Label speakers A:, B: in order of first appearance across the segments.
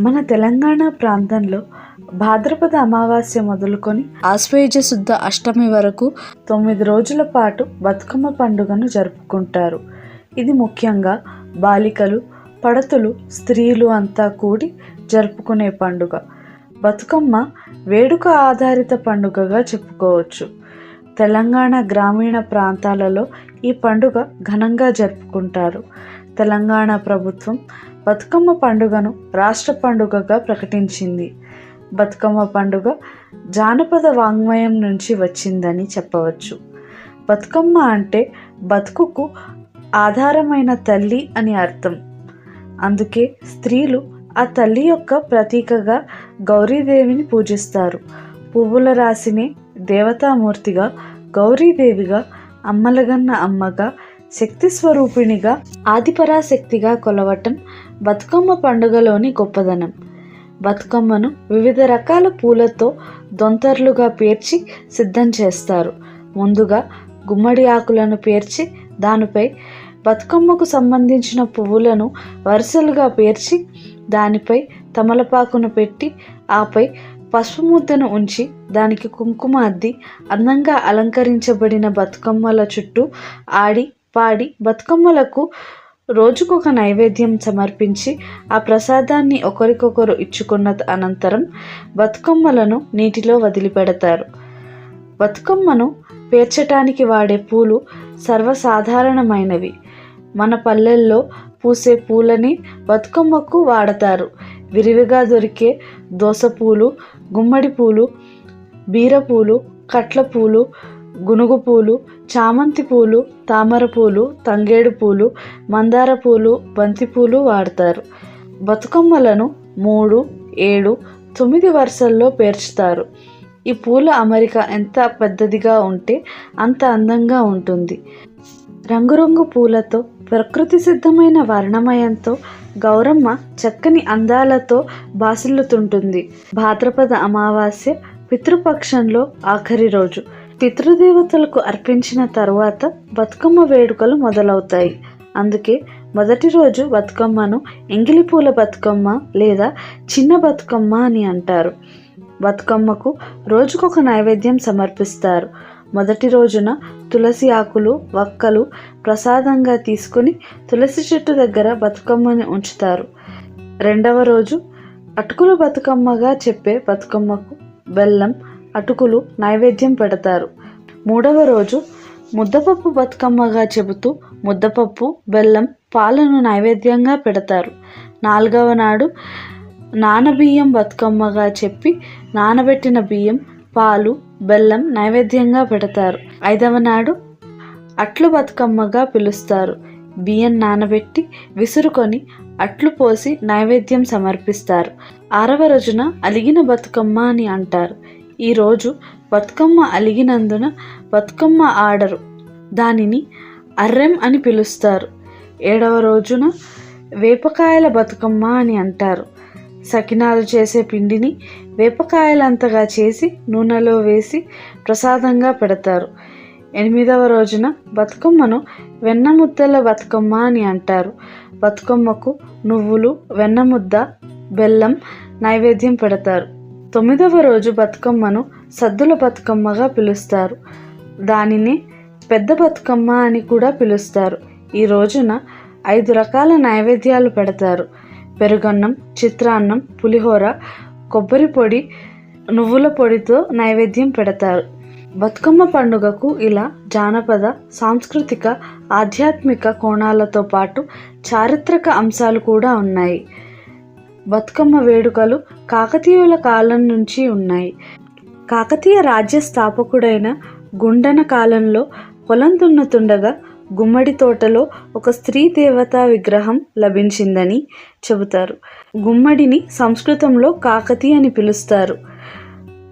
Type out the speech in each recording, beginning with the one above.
A: మన తెలంగాణ ప్రాంతంలో భాద్రపద అమావాస్య మొదలుకొని ఆశ్వేజ శుద్ధ అష్టమి వరకు తొమ్మిది రోజుల పాటు బతుకమ్మ పండుగను జరుపుకుంటారు. ఇది ముఖ్యంగా బాలికలు పడతులు స్త్రీలు అంతా కూడి జరుపుకునే పండుగ. బతుకమ్మ వేడుక ఆధారిత పండుగగా చెప్పుకోవచ్చు. తెలంగాణ గ్రామీణ ప్రాంతాలలో ఈ పండుగ ఘనంగా జరుపుకుంటారు. తెలంగాణ ప్రభుత్వం బతుకమ్మ పండుగను రాష్ట్ర పండుగగా ప్రకటించింది. బతుకమ్మ పండుగ జానపద వాంగ్మయం నుంచి వచ్చిందని చెప్పవచ్చు. బతుకమ్మ అంటే బతుకుకు ఆధారమైన తల్లి అని అర్థం. అందుకే స్త్రీలు ఆ తల్లి యొక్క ప్రతీకగా గౌరీదేవిని పూజిస్తారు. పువ్వుల రాశిని దేవతామూర్తిగా గౌరీదేవిగా అమ్మలగన్న అమ్మగా శక్తి స్వరూపిణిగా ఆదిపరాశక్తిగా కొలవటం బతుకమ్మ పండుగలోని గొప్పదనం. బతుకమ్మను వివిధ రకాల పూలతో దొంతర్లుగా పేర్చి సిద్ధం చేస్తారు. ముందుగా గుమ్మడి ఆకులను పేర్చి దానిపై బతుకమ్మకు సంబంధించిన పువ్వులను వరుసలుగా పేర్చి దానిపై తమలపాకును పెట్టి ఆపై పసుపు ముద్దను ఉంచి దానికి కుంకుమ అద్ది అందంగా అలంకరించబడిన బతుకమ్మల చుట్టూ ఆడి పాడి బతుకమ్మలకు రోజుకొక నైవేద్యం సమర్పించి ఆ ప్రసాదాన్ని ఒకరికొకరు ఇచ్చుకున్న అనంతరం బతుకమ్మలను నీటిలో వదిలిపెడతారు. బతుకమ్మను పేర్చటానికి వాడే పూలు సర్వసాధారణమైనవి. మన పల్లెల్లో పూసే పూలని బతుకమ్మకు వాడతారు. విరివిగా దొరికే దోసపూలు గుమ్మడి పూలు బీరపూలు కట్ల పూలు గునుగు పూలు చామంతి పూలు తామర పూలు తంగేడు పూలు మందార పూలు బంతి పూలు వాడతారు. బతుకమ్మలను మూడు ఏడు తొమ్మిది వరుసల్లో పేర్చుతారు. ఈ పూల అమరిక ఎంత పెద్దదిగా ఉంటే అంత అందంగా ఉంటుంది. రంగురంగు పూలతో ప్రకృతి సిద్ధమైన వర్ణమయంతో గౌరమ్మ చక్కని అందాలతో బాసిల్లుతుంటుంది. భాద్రపద అమావాస్య పితృపక్షంలో ఆఖరి రోజు. పితృదేవతలకు అర్పించిన తరువాత బతుకమ్మ వేడుకలు మొదలవుతాయి. అందుకే మొదటి రోజు బతుకమ్మను ఎంగిలి పూల బతుకమ్మ లేదా చిన్న బతుకమ్మ అని అంటారు. బతుకమ్మకు రోజుకొక నైవేద్యం సమర్పిస్తారు. మొదటి రోజున తులసి ఆకులు వక్కలు ప్రసాదంగా తీసుకుని తులసి చెట్టు దగ్గర బతుకమ్మని ఉంచుతారు. రెండవ రోజు అటుకులు బతుకమ్మగా చెప్పే బతుకమ్మకు బెల్లం అటుకులు నైవేద్యం పెడతారు. మూడవ రోజు ముద్దపప్పు బతుకమ్మగా చెబుతూ ముద్దపప్పు బెల్లం పాలను నైవేద్యంగా పెడతారు. నాలుగవ నాడు నానబియ్యం బతుకమ్మగా చెప్పి నానబెట్టిన బియ్యం పాలు బెల్లం నైవేద్యంగా పెడతారు. ఐదవ నాడు అట్లు బతుకమ్మగా పిలుస్తారు. బియ్యం నానబెట్టి విసురుకొని అట్లు పోసి నైవేద్యం సమర్పిస్తారు. ఆరవ రోజున అలిగిన బతుకమ్మ అని అంటారు. ఈరోజు బతుకమ్మ అలిగినందున బతుకమ్మ ఆడరు. దానిని అర్రెం అని పిలుస్తారు. ఏడవ రోజున వేపకాయల బతుకమ్మ అని అంటారు. సకినాలు చేసే పిండిని వేపకాయలంతగా చేసి నూనెలో వేసి ప్రసాదంగా పెడతారు. ఎనిమిదవ రోజున బతుకమ్మను వెన్న ముద్దల బతుకమ్మ అని అంటారు. బతుకమ్మకు నువ్వులు వెన్న ముద్ద బెల్లం నైవేద్యం పెడతారు. తొమ్మిదవ రోజు బతుకమ్మను సద్దుల బతుకమ్మగా పిలుస్తారు. దానిని పెద్ద బతుకమ్మ అని కూడా పిలుస్తారు. ఈ రోజున ఐదు రకాల నైవేద్యాలు పెడతారు. పెరుగన్నం చిత్రాన్నం పులిహోర కొబ్బరి పొడి నువ్వుల పొడితో నైవేద్యం పెడతారు. బతుకమ్మ పండుగకు ఇలా జానపద సాంస్కృతిక ఆధ్యాత్మిక కోణాలతో పాటు చారిత్రక అంశాలు కూడా ఉన్నాయి. బతుకమ్మ వేడుకలు కాకతీయుల కాలం నుంచి ఉన్నాయి. కాకతీయ రాజ్య స్థాపకుడైన గుండన కాలంలో పొలం దున్నుతుండగా గుమ్మడి తోటలో ఒక స్త్రీ దేవతా విగ్రహం లభించిందని చెబుతారు. గుమ్మడిని సంస్కృతంలో కాకతి అని పిలుస్తారు.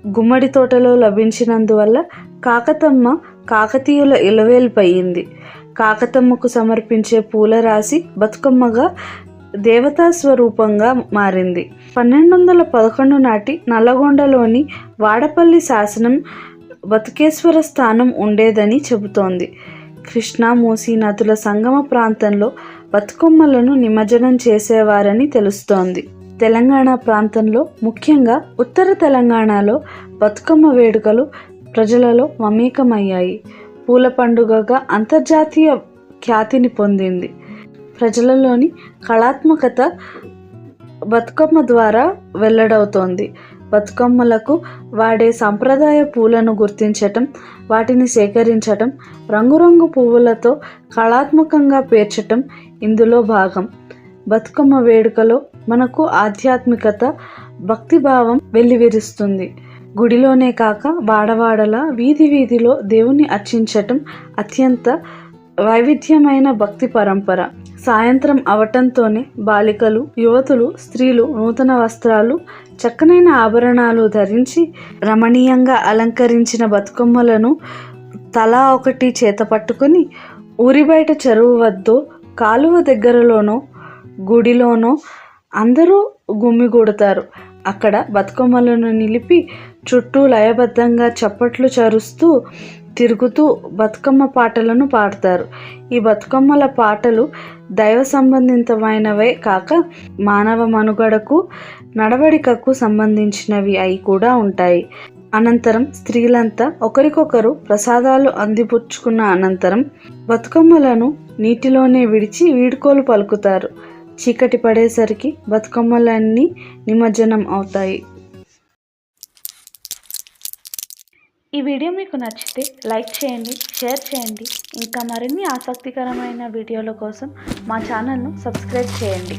A: గుమ్మడి తోటలో లభించినందువల్ల కాకతమ్మ కాకతీయుల ఇలవేల్పయింది. కాకతమ్మకు సమర్పించే పూల రాశి బతుకమ్మగా దేవతా స్వరూపంగా మారింది. పన్నెండు వందల పదకొండు నాటి నల్లగొండలోని వాడపల్లి శాసనం బతుకేశ్వర స్థానం ఉండేదని చెబుతోంది. కృష్ణా మూసీ నదుల సంగమ ప్రాంతంలో బతుకమ్మలను నిమజ్జనం చేసేవారని తెలుస్తోంది. తెలంగాణ ప్రాంతంలో ముఖ్యంగా ఉత్తర తెలంగాణలో బతుకమ్మ వేడుకలు ప్రజలలో మమేకమయ్యాయి. పూల పండుగగా అంతర్జాతీయ ఖ్యాతిని పొందింది. ప్రజలలోని కళాత్మకత బతుకమ్మ ద్వారా వెల్లడవుతోంది. బతుకమ్మలకు వాడే సంప్రదాయ పూలను గుర్తించటం వాటిని సేకరించటం రంగురంగు పువ్వులతో కళాత్మకంగా పేర్చటం ఇందులో భాగం. బతుకమ్మ వేడుకలో మనకు ఆధ్యాత్మికత భక్తిభావం వెల్లివిరుస్తుంది. గుడిలోనే కాక వాడవాడల వీధి వీధిలో దేవుని అర్చించటం అత్యంత వైవిధ్యమైన భక్తి పరంపర. సాయంత్రం అవటంతోనే బాలికలు యువతులు స్త్రీలు నూతన వస్త్రాలు చక్కనైన ఆభరణాలు ధరించి రమణీయంగా అలంకరించిన బతుకమ్మలను తలా ఒకటి చేత పట్టుకొని ఊరి బయట చెరువు వద్దో కాలువ దగ్గరలోనో గుడిలోనో అందరూ గుమ్మిగూడతారు అక్కడ బతుకమ్మలను నిలిపి చుట్టూ లయబద్ధంగా చప్పట్లు చరుస్తూ తిరుగుతూ బతుకమ్మ పాటలను పాడతారు. ఈ బతుకమ్మల పాటలు దైవ సంబంధితమైనవే కాక మానవ మనుగడకు నడవడికకు సంబంధించినవి అయి కూడా ఉంటాయి. అనంతరం స్త్రీలంతా ఒకరికొకరు ప్రసాదాలు అందిపుచ్చుకున్న అనంతరం బతుకమ్మలను నీటిలోనే విడిచి వీడుకోలు పలుకుతారు. చీకటి పడేసరికి బతుకమ్మలన్నీ నిమజ్జనం అవుతాయి. ఈ వీడియో మీకు నచ్చితే లైక్ చేయండి షేర్ చేయండి. ఇంకా మరిన్ని ఆసక్తికరమైన వీడియోల కోసం మా ఛానల్ను సబ్స్క్రైబ్ చేయండి.